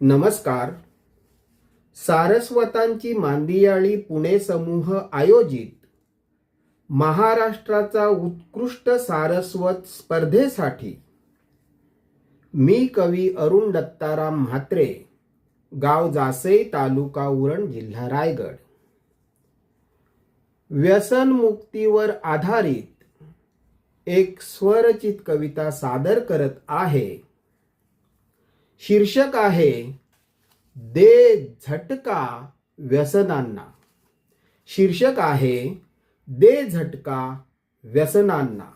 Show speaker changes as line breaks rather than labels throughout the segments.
नमस्कार. सारस्वतांची मांदियाळी पुणे समूह आयोजित महाराष्ट्राचा उत्कृष्ट सारस्वत स्पर्धेसाठी मी कवी अरुण दत्ताराम म्हात्रे गाव जासई तालुका उरण जिल्हा रायगड. व्यसनमुक्तीवर आधारित एक स्वरचित कविता सादर करत आहे. शीर्षक आहे दे झटका व्यसनांना. शीर्षक आहे दे झटका व्यसनांना.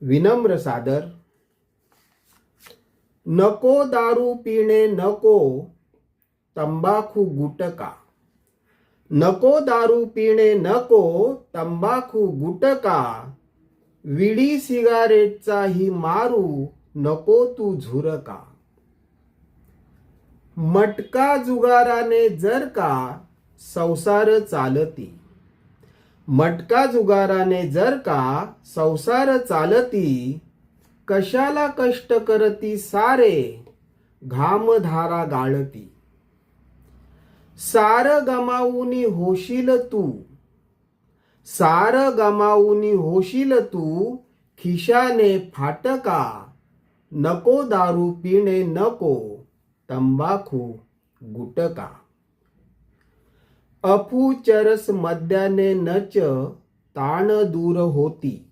विनम्र सादर नको दारू पिणे नको तंबाखू गुटका. नको दारू पिणे नको तंबाखू गुटका. विडी सिगारेटचाही मारू नको तू झुरका. मटका जुगाराने जर का संसार चालती. मटका जुगाराने जर का संसार चालती कशाला कष्ट करती सारे घामधारा गाळती. सार गमावूनी होशील तू सार गमावूनी होशील तू खिशाने फाटका नको दारू पिणे नको. तंबाखू गुटका. अफू चरस मद्याने नच ताण दूर होती.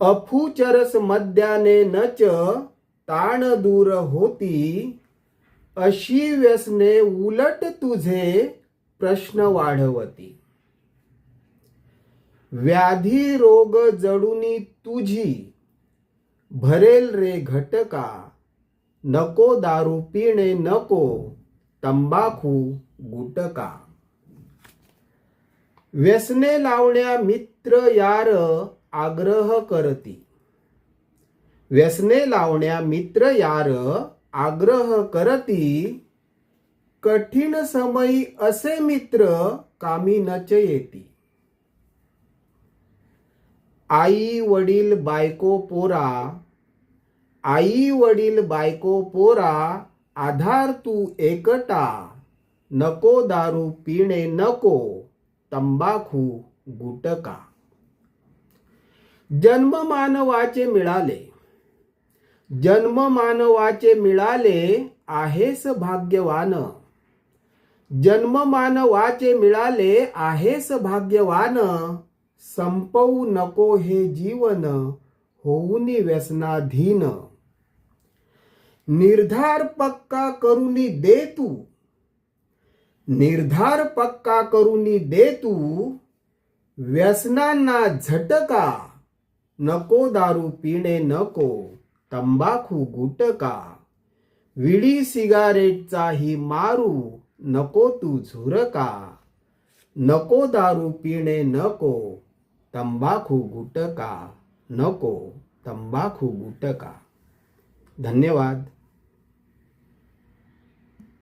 अफू चरस मद्याने नच ताण दूर होती. अशी व्यसने उलट तुझे प्रश्न वाढवती. व्याधी रोग जडूनी तुझी भरेल रे घटका. नको दारू पिणे नको. तंबाखू गुटका. व्यसने लावण्या मित्र यार आग्रह करती. व्यसने लावण्या मित्र यार आग्रह करती. कठीण समयी असे मित्र कामी नच येती आई वडील बायको पोरा आई वडील बायको पोरा आधार तू एकटा. नको दारू पिणे नको तंबाखू गुटका. जन्म मानवाचे मिळाले. जन्म मानवाचे मिळाले आहेस भाग्यवान. जन्म मानवाचे मिळाले आहेस भाग्यवान. संपवू नको हे जीवन होऊनी व्यसनाधीन. निर्धार पक्का करूनी दे तू. निर्धार पक्का करूनी दे तू. व्यसनांना झटका नको दारू पिणे नको तंबाखू गुटका. विडी सिगारेटचाही मारू नको तू झुरका. नको दारू पिणे नको तंबाखू गुटका नको तंबाखू गुटका. धन्यवाद.